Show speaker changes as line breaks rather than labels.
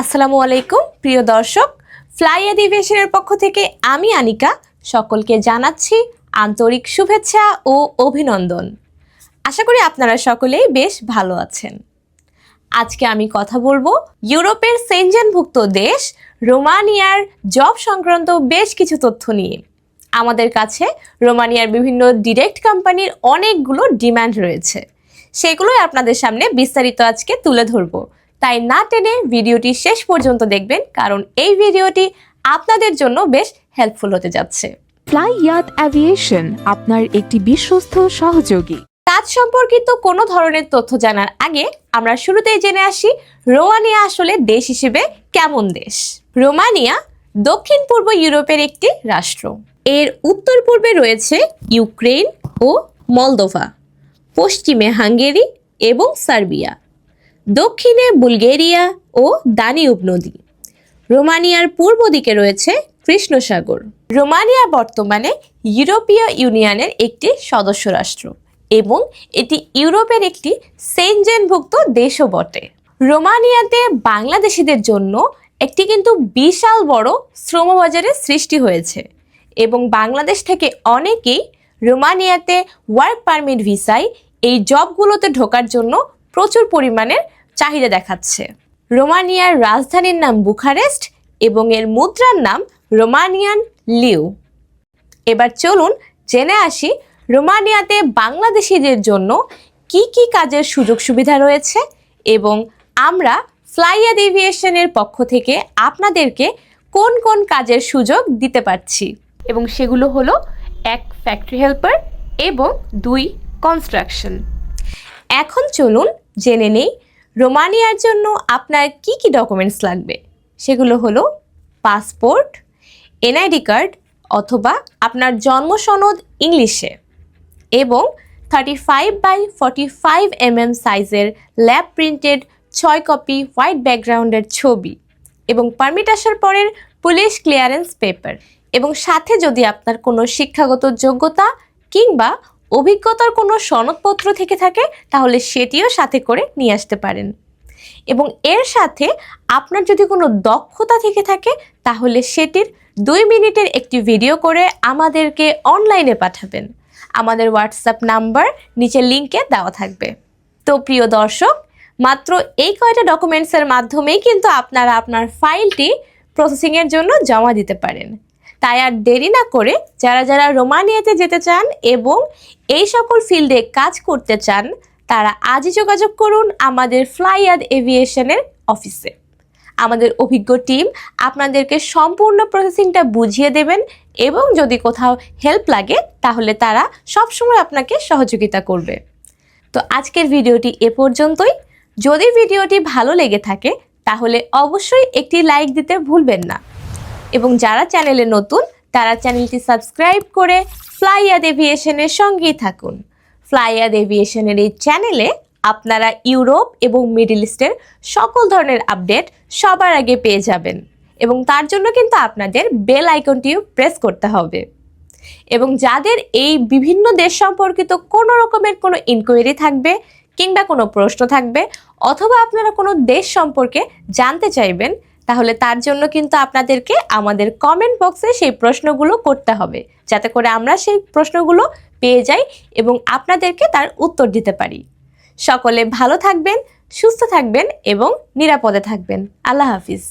আসসালামু আলাইকুম, প্রিয় দর্শক। ফ্লাই অ্যাডিভেশনের পক্ষ থেকে আমি আনিকা, সকলকে জানাচ্ছি আন্তরিক শুভেচ্ছা ও অভিনন্দন। আশা করি আপনারা সকলেই বেশ ভালো আছেন। আজকে আমি কথা বলব ইউরোপের সেনজেনভুক্ত দেশ, রোমানিয়ার জব সংক্রান্ত বেশ কিছু তথ্য নিয়ে। আমাদের কাছে রোমানিয়ার বিভিন্ন ডিরেক্ট কোম্পানির অনেকগুলো ডিমান্ড রয়েছে। সেগুলোই আপনাদের সামনে বিস্তারিত আজকে তুলে ধরবো। তাই না টেনে ভিডিওটি শেষ পর্যন্ত দেখবেন কারণ এই ভিডিওটি আপনাদের জন্য বেশ হেল্পফুল হতে যাচ্ছে।
ফ্লাই ইয়াত অ্যাভিয়েশন আপনার একটি বিশ্বস্ত সহযোগী।
কাজ সম্পর্কিত কোনো ধরনের তথ্য জানার আগে আমরা শুরুতেই জেনে আসি রোমানিয়া আসলে দেশ হিসেবে কেমন দেশ? রোমানিয়া দক্ষিণ পূর্ব ইউরোপের একটি রাষ্ট্র। এর উত্তর পূর্বে রয়েছে ইউক্রেন ও মলদোভা পশ্চিমে হাঙ্গেরি এবং সার্বিয়া। দক্ষিণে বুলগেরিয়া ও দানিউব নদী। রোমানিয়ার পূর্ব দিকে রয়েছে কৃষ্ণসাগর। রোমানিয়া বর্তমানে ইউরোপীয় ইউনিয়নের একটি সদস্য রাষ্ট্র এবং এটি ইউরোপের একটি সেনজেনভুক্ত দেশও বটে। রোমানিয়াতে বাংলাদেশিদের জন্য একটি কিন্তু বিশাল বড় শ্রমবাজারের সৃষ্টি হয়েছে এবং বাংলাদেশ থেকে অনেকেই রোমানিয়াতে ওয়ার্ক পারমিট ভিসায় এই জবগুলোতে ঢোকার জন্য প্রচুর পরিমাণের চাহিদা দেখাচ্ছে। রোমানিয়ার রাজধানীর নাম বুখারেস্ট এবং এর মুদ্রার নাম রোমানিয়ান লিউ। এবার চলুন জেনে আসি রোমানিয়াতে বাংলাদেশিদের জন্য কি কি কাজের সুযোগ সুবিধা রয়েছে এবং আমরা ফ্লাইয়াদ এভিয়েশনের পক্ষ থেকে আপনাদেরকে কোন কোন কাজের সুযোগ দিতে পারছি। এবং সেগুলো হলো এক ফ্যাক্টরি হেল্পার এবং দুই কনস্ট্রাকশন এখন চলুন জেনে নেই রোমানিয়ার জন্য আপনার কি কি ডকুমেন্টস লাগবে? সেগুলো হলো পাসপোর্ট এনআইডি কার্ড অথবা আপনার জন্ম সনদ ইংলিশে এবং thirty five by forty five mm সাইজের ল্যাব প্রিন্টেড ছয় কপি হোয়াইট ব্যাকগ্রাউন্ডের ছবি এবং পারমিট আসার পরের পুলিশ ক্লিয়ারেন্স পেপার এবং সাথে যদি আপনার কোনো শিক্ষাগত যোগ্যতা কিংবা অভিজ্ঞতার কোনো সনদপত্র থেকে থাকে, তাহলে সেটিও সাথে করে নিয়ে আসতে পারেন। এবং এর সাথে আপনার যদি কোনো দক্ষতা থেকে থাকে, তাহলে সেটির দুই মিনিটের একটি ভিডিও করে আমাদেরকে অনলাইনে পাঠাবেন। আমাদের হোয়াটসঅ্যাপ নাম্বার নিচের লিঙ্কে দেওয়া থাকবে। তো প্রিয় দর্শক, মাত্র এই কয়টা ডকুমেন্টসের মাধ্যমেই কিন্তু আপনারা আপনার ফাইলটি প্রসেসিংয়ের জন্য জমা দিতে পারেন। তাই আর দেরি না করে যারা যারা রোমানিয়াতে যেতে চান এবং এই সকল ফিল্ডে কাজ করতে চান, তারা আজই যোগাযোগ করুন আমাদের ফ্লাইয়াদ এভিয়েশনের অফিসে। আমাদের অভিজ্ঞ টিম আপনাদেরকে সম্পূর্ণ প্রসেসিংটা বুঝিয়ে দেবেন এবং যদি কোথাও হেল্প লাগে, তাহলে তারা সবসময় আপনাকে সহযোগিতা করবে। তো আজকের ভিডিওটি এ পর্যন্তই। যদি ভিডিওটি ভালো লেগে থাকে, তাহলে অবশ্যই একটি লাইক দিতে ভুলবেন না। এবং যারা চ্যানেলে নতুন, তারা চ্যানেলটি সাবস্ক্রাইব করে ফ্লাইয়াদ এভিয়েশনের সঙ্গেই থাকুন। ফ্লাইয়াদ এভিয়েশনের এই চ্যানেলে আপনারা ইউরোপ এবং মিডল ইস্টের সকল ধরনের আপডেট সবার আগে পেয়ে যাবেন এবং তার জন্য কিন্তু আপনাদের বেল আইকনটিও প্রেস করতে হবে। এবং যাদের এই বিভিন্ন দেশ সম্পর্কিত কোনো রকমের কোনো ইনকোয়ারি থাকবে কিংবা কোনো প্রশ্ন থাকবে অথবা আপনারা কোনো দেশ সম্পর্কে জানতে চাইবেন তাহলে তার জন্য কিন্তু আপনাদেরকে আমাদের কমেন্ট বক্সে সেই প্রশ্নগুলো করতে হবে, যাতে করে আমরা সেই প্রশ্নগুলো পেয়ে যাই এবং আপনাদেরকে তার উত্তর দিতে পারি। সকলে ভালো থাকবেন, সুস্থ থাকবেন এবং নিরাপদে থাকবেন। আল্লাহ হাফিজ।